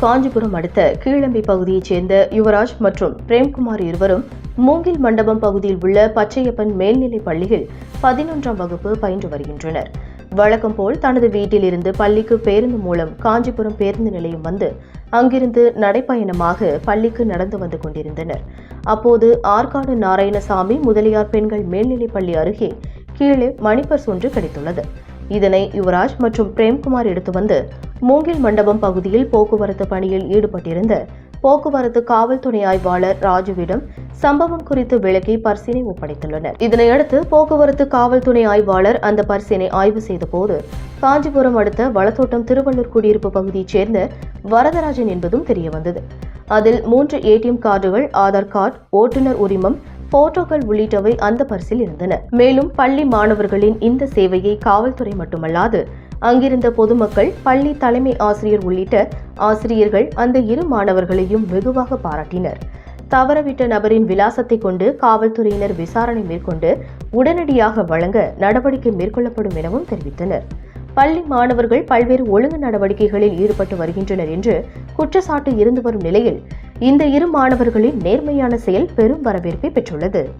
காஞ்சிபுரம் அடுத்த கீழம்பி பகுதியைச் சேர்ந்த யுவராஜ் மற்றும் பிரேம்குமார் இருவரும் மூங்கில் மண்டபம் பகுதியில் உள்ள பச்சையப்பன் மேல்நிலைப் பள்ளியில் பதினொன்றாம் வகுப்பு பயின்று வருகின்றனர். வழக்கம் போல் தனது வீட்டிலிருந்து பள்ளிக்கு பேருந்து மூலம் காஞ்சிபுரம் பேருந்து நிலையம் வந்து அங்கிருந்து நடைப்பயணமாக பள்ளிக்கு நடந்து வந்து கொண்டிருந்தனர். அப்போது ஆற்காடு நாராயணசாமி முதலியார் பெண்கள் மேல்நிலைப் பள்ளி அருகே கீழே மணிப்பர்ஸ் ஒன்று கிடைத்துள்ளது. இதனை யுவராஜ் மற்றும் பிரேம்குமார் எடுத்து வந்து மூங்கில் மண்டபம் பகுதியில் போக்குவரத்து பணியில் ஈடுபட்டிருந்த போக்குவரத்து காவல் துணை ஆய்வாளர் ராஜுவிடம் சம்பவம் குறித்து விளக்கி பர்சினை ஒப்படைத்துள்ளனர். இதனையடுத்து போக்குவரத்து காவல் துணை ஆய்வாளர் அந்த பர்சினை ஆய்வு செய்த போது காஞ்சிபுரம் அடுத்த வளத்தோட்டம் திருவள்ளூர் குடியிருப்பு பகுதியைச் சேர்ந்த வரதராஜன் என்பதும் தெரியவந்தது. அதில் மூன்று ஏடிஎம் கார்டுகள் ஆதார் கார்டு ஓட்டுநர் உரிமம் போட்டோக்கள் உள்ளிட்டவை அந்த பரிசில் இருந்தன. மேலும் பள்ளி மாணவர்களின் இந்த சேவையை காவல்துறை மட்டுமல்லாது அங்கிருந்த பொதுமக்கள் பள்ளி தலைமை ஆசிரியர் உள்ளிட்ட ஆசிரியர்கள் அந்த இரு மாணவர்களையும் வெகுவாக பாராட்டினர். தவறவிட்ட நபரின் விலாசத்தை கொண்டு காவல்துறையினர் விசாரணை மேற்கொண்டு உடனடியாக வழங்க நடவடிக்கை மேற்கொள்ளப்படும் எனவும் தெரிவித்தனர். பள்ளி மாணவர்கள் பல்வேறு ஒழுங்கு நடவடிக்கைகளில் ஈடுபட்டு வருகின்றனர் என்று குற்றச்சாட்டு இருந்து வரும் நிலையில் இந்த இரு மாணவர்களின் நேர்மையான செயல் பெரும் வரவேற்பை பெற்றுள்ளது.